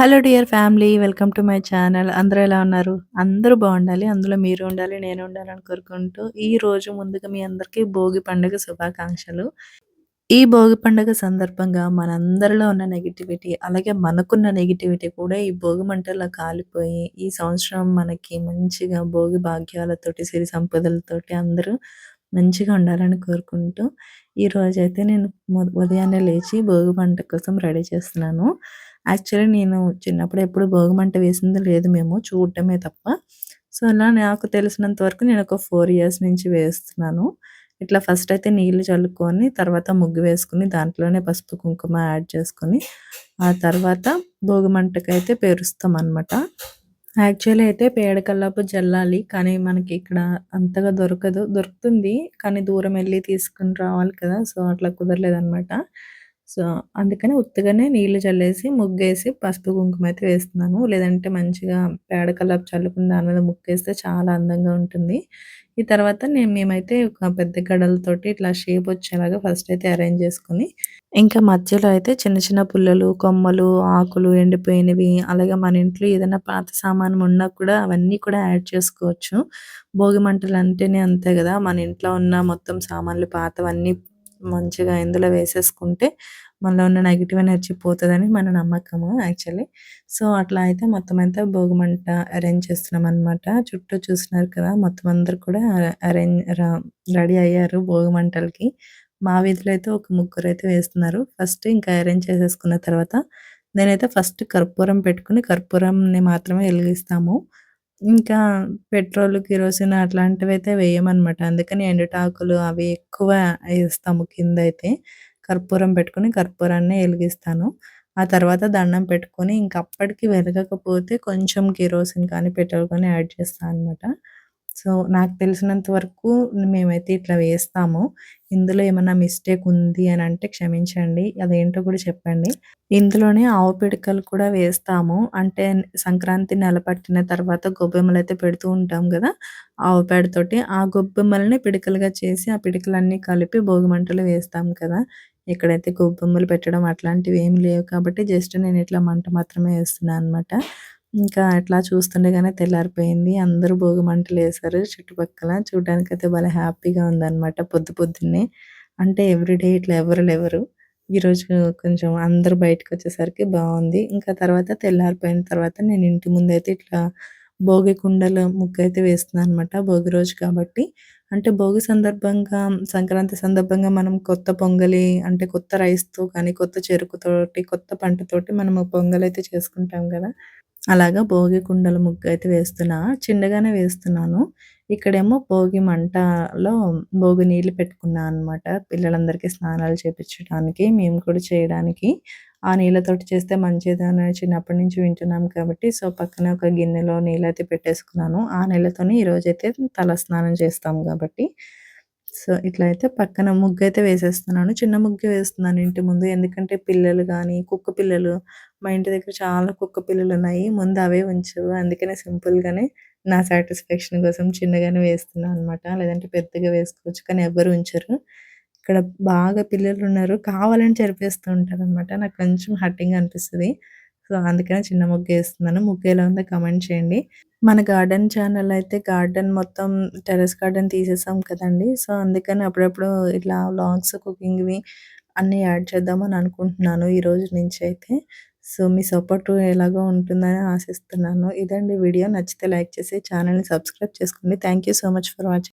Hello dear family welcome to my channel అందరూ ఎలా ఉన్నారు? అందరూ బాగుండాలి. అందులో మీరు ఉండాలి నేను ఉండాలని కోరుకుంటూ ఈ రోజు ముందుగా మీ అందరికీ భోగి పండుగ శుభాకాంక్షలు. ఈ భోగి పండుగ సందర్భంగా మనందరిలో ఉన్న నెగిటివిటీ అలాగే మనకున్న నెగిటివిటీ కూడా ఈ భోగి మంటల్లో కాలిపోయి ఈ సంవత్సరం మనకి మంచిగా భోగి భాగ్యాలతోటి సిరి సంపదలతోటి అందరూ మంచిగా ఉండాలని కోరుకుంటూ ఈ రోజైతే నేను ఉదయాన్నే లేచి భోగి పంట కోసం రెడీ చేస్తున్నాను. యాక్చువల్లీ నేను చిన్నప్పుడు ఎప్పుడు భోగిమంట వేసింది లేదు మేము చూడటమే తప్ప. సో అలా నాకు తెలిసినంత వరకు నేను ఒక ఫోర్ ఇయర్స్ నుంచి వేస్తున్నాను. ఇట్లా ఫస్ట్ అయితే నీళ్ళు చల్లుకొని తర్వాత ముగ్గు వేసుకుని దాంట్లోనే పసుపు కుంకుమ యాడ్ చేసుకొని ఆ తర్వాత భోగిమంటకైతే పేరుస్తాం అనమాట యాక్చువల్లీ అయితే పేడకల్లాపు జల్లాలి కానీ మనకి ఇక్కడ అంతగా దొరకదు. దొరుకుతుంది కానీ దూరం వెళ్ళి తీసుకుని రావాలి కదా సో అట్లా కుదరలేదనమాట సో అందుకని ఉత్తుగానే నీళ్ళు చల్లేసి ముగ్గేసి పసుపు కుంకుమ అయితే వేస్తున్నాను. లేదంటే మంచిగా పేడ కలర్ చల్లుకుని దాని మీద ముగ్గేస్తే చాలా అందంగా ఉంటుంది. ఈ తర్వాత నేను మేమైతే ఒక పెద్ద గడలతోటి ఇట్లా షేప్ వచ్చేలాగా ఫస్ట్ అయితే అరేంజ్ చేసుకుని ఇంకా మధ్యలో అయితే చిన్న చిన్న పుల్లలు కొమ్మలు ఆకులు ఎండిపోయినవి అలాగే మన ఇంట్లో ఏదైనా పాత సామాను ఉన్నా కూడా అవన్నీ కూడా యాడ్ చేసుకోవచ్చు. భోగి మంటలు అంటేనే అంతే కదా మన ఇంట్లో ఉన్న మొత్తం సామాన్లు పాతవన్నీ మంచిగా ఇందులో వేసేసుకుంటే మనలో ఉన్న నెగిటివ్ ఎనర్జీ పోతుందని మన నమ్మకము యాక్చువల్లీ సో అట్లా అయితే మొత్తం అంతా భోగిమంట అరేంజ్ చేస్తున్నాం అనమాట చుట్టూ చూసినారు కదా మొత్తం అందరు కూడా అరేంజ్ రెడీ అయ్యారు భోగిమంటలకి. మా వీధిలో అయితే ఒక ముగ్గురు అయితే వేస్తున్నారు. ఫస్ట్ ఇంకా అరేంజ్ చేసేసుకున్న తర్వాత నేనైతే ఫస్ట్ కర్పూరం పెట్టుకుని కర్పూరంని మాత్రమే వెలిగిస్తాము. ఇంకా పెట్రోల్, కిరోసిన్ అట్లాంటివైతే వేయమనమాట. అందుకని ఎండుటాకులు అవి ఎక్కువ ఏస్తాము కిందైతే. కర్పూరం పెట్టుకొని కర్పూరాన్నే ఎలిగిస్తాను. ఆ తర్వాత దండం పెట్టుకొని ఇంకప్పటికి వెలగకపోతే కొంచెం కిరోసిన్ కానీ, పెట్రోల్ కానీ యాడ్ చేస్తా అనమాట. సో, నాకు తెలిసినంత వరకు మేమైతే ఇట్లా వేస్తాము. ఇందులో ఏమన్నా మిస్టేక్ ఉంది అని అంటే క్షమించండి. అదేంటో కూడా చెప్పండి. ఇందులోనే ఆవు పిడకలు కూడా వేస్తాము. అంటే సంక్రాంతి నెల పట్టిన తర్వాత అయితే పెడుతూ ఉంటాం కదా ఆవు పేడతోటి. ఆ గొబ్బెమ్మలని పిడకలుగా చేసి, ఆ పిడకలన్నీ కలిపి భోగిమంటలు వేస్తాం కదా! ఇక్కడైతే గొబ్బెమ్మలు పెట్టడం అట్లాంటివి ఏమి లేవు కాబట్టి జస్ట్ నేను ఇట్లా మంట మాత్రమే వేస్తున్నాను అనమాట. ఇంకా అట్లా చూస్తుండగానే తెల్లారిపోయింది. అందరూ భోగి మంటలేశారు చుట్టుపక్కల. చూడ్డానికైతే భలే హ్యాపీగా ఉందన్నమాట పొద్దు పొద్దున్నే. అంటే ఎవ్రీడే ఇట్లా ఎవరు లేవరు. ఈరోజు కొంచెం అందరూ బయటకొచ్చేసరికి బావుంది. ఇంకా తర్వాత తెల్లారిపోయిన తర్వాత నేను ఇంటి ముందైతే ఇట్లా భోగి కుండల వేస్తున్నాను అనమాట భోగి రోజు కాబట్టి. అంటే భోగి సందర్భంగా సంక్రాంతి సందర్భంగా మనం కొత్త పొంగలి అంటే కొత్త రైస్‌తో కానీ, కొత్త చెరుకుతోటి, కొత్త పంటతోటి మనము పొంగలైతే చేసుకుంటాం గదా! అలాగా భోగి కుండల ముగ్గయితే వేస్తున్నా. చిన్నగానే వేస్తున్నాను. ఇక్కడేమో భోగి మంటలో భోగి నీళ్ళు పెట్టుకున్నా అనమాట. పిల్లలందరికీ స్నానాలు చేపించడానికి, మేము కూడా చేయడానికి. ఆ నీళ్ళతోటి చేస్తే మంచిదని చిన్నప్పటి నుంచి వింటున్నాం కాబట్టి, సో, పక్కన ఒక గిన్నెలో నీళ్ళైతే పెట్టేసుకున్నాను. ఆ నీళ్ళతోనే ఈరోజైతే తల స్నానం చేస్తాం కాబట్టి సో, ఇట్లా అయితే పక్కన ముగ్గు అయితే వేసేస్తున్నాను. చిన్న ముగ్గే వేస్తున్నాను ఇంటి ముందు. ఎందుకంటే పిల్లలు కానీ కుక్క పిల్లలు మా ఇంటి దగ్గర చాలా కుక్క పిల్లలు ఉన్నాయి ముందు అవే ఉంచు. అందుకనే సింపుల్‌గానే నా సాటిస్ఫాక్షన్ కోసం చిన్నగానే వేస్తున్నాను అనమాట. లేదంటే పెద్దగా వేసుకోవచ్చు. కానీ ఎవ్వరు ఉంచరు. ఇక్కడ బాగా పిల్లలు ఉన్నారు కావాలని చెరిపేస్తూ ఉంటారనమాట. నాకు కొంచెం హర్టింగ్ అనిపిస్తుంది సో, అందుకనే చిన్న ముగ్గేస్తున్నాను. ముగ్గు ఎలా ఉందో కమెంట్ చేయండి. మన గార్డెన్ ఛానల్ అయితే గార్డెన్ మొత్తం టెర్రస్ గార్డెన్ తీసేసాం కదండి సో, అందుకని అప్పుడప్పుడు ఇట్లా వ్లాగ్స్, కుకింగ్‌వి అన్నీ యాడ్ చేద్దామని అనుకుంటున్నాను ఈ రోజు నుంచి అయితే. సో, మీ సపోర్టు ఎలాగో ఉంటుందని ఆశిస్తున్నాను. ఇదండి వీడియో. నచ్చితే లైక్ చేసి ఛానల్‌ని సబ్స్క్రైబ్ చేసుకోండి. Thank you so much for watching.